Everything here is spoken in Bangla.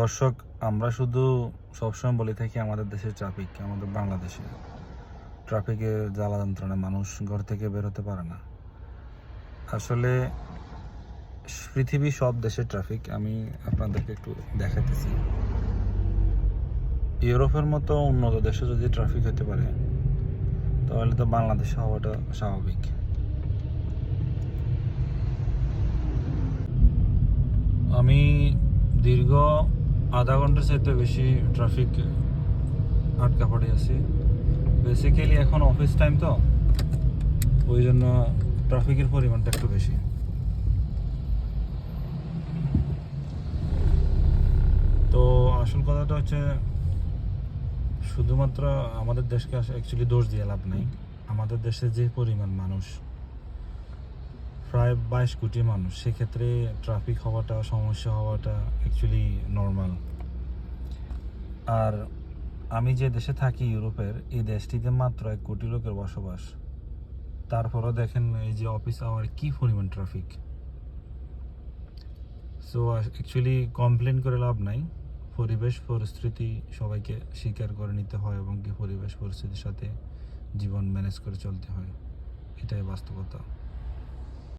দর্শক, আমরা শুধু সবসময় বলে থাকি আমাদের দেশের ট্রাফিক আমাদের বাংলাদেশে। ট্রাফিকে জ্বালা যন্ত্রণায় মানুষ ঘর থেকে বের হতে পারে না। আসলে পৃথিবী সব দেশের ট্রাফিক আমি আপনাদেরকে একটু দেখাতেছি ইউরোপের মতো উন্নত দেশে যদি ট্রাফিক হতে পারে, তাহলে তো বাংলাদেশে হওয়াটা স্বাভাবিক। আমি দীর্ঘ আধা ঘণ্টার চাইতে বেশি ট্রাফিক আটকা পড়ে আছি। বেসিক্যালি এখন অফিস টাইম তো, ওই জন্য ট্রাফিকের পরিমাণটা একটু বেশি। তো আসল কথাটা হচ্ছে, শুধুমাত্র আমাদের দেশকে অ্যাকচুয়ালি দোষ দিয়ে লাভ নাই। আমাদের দেশে যে পরিমাণ মানুষ প্রায় বাইশ কোটি মানুষ। সেক্ষেত্রে ট্রাফিক হওয়াটা, সমস্যা হওয়াটা অ্যাকচুয়ালি নর্মাল আর আমি যে দেশে থাকি ইউরোপের, এই দেশটিতে মাত্র এক কোটি লোকের বসবাস। তারপরও দেখেন এই যে অফিস আওয়ার কি পরিমাণ ট্রাফিক সো অ্যাকচুয়ালি কমপ্লেন করে লাভ নাই। পরিবেশ পরিস্থিতি সবাইকে স্বীকার করে নিতে হয় এবং কি পরিবেশ পরিস্থিতির সাথে জীবন ম্যানেজ করে চলতে হয়। এটাই বাস্তবতা।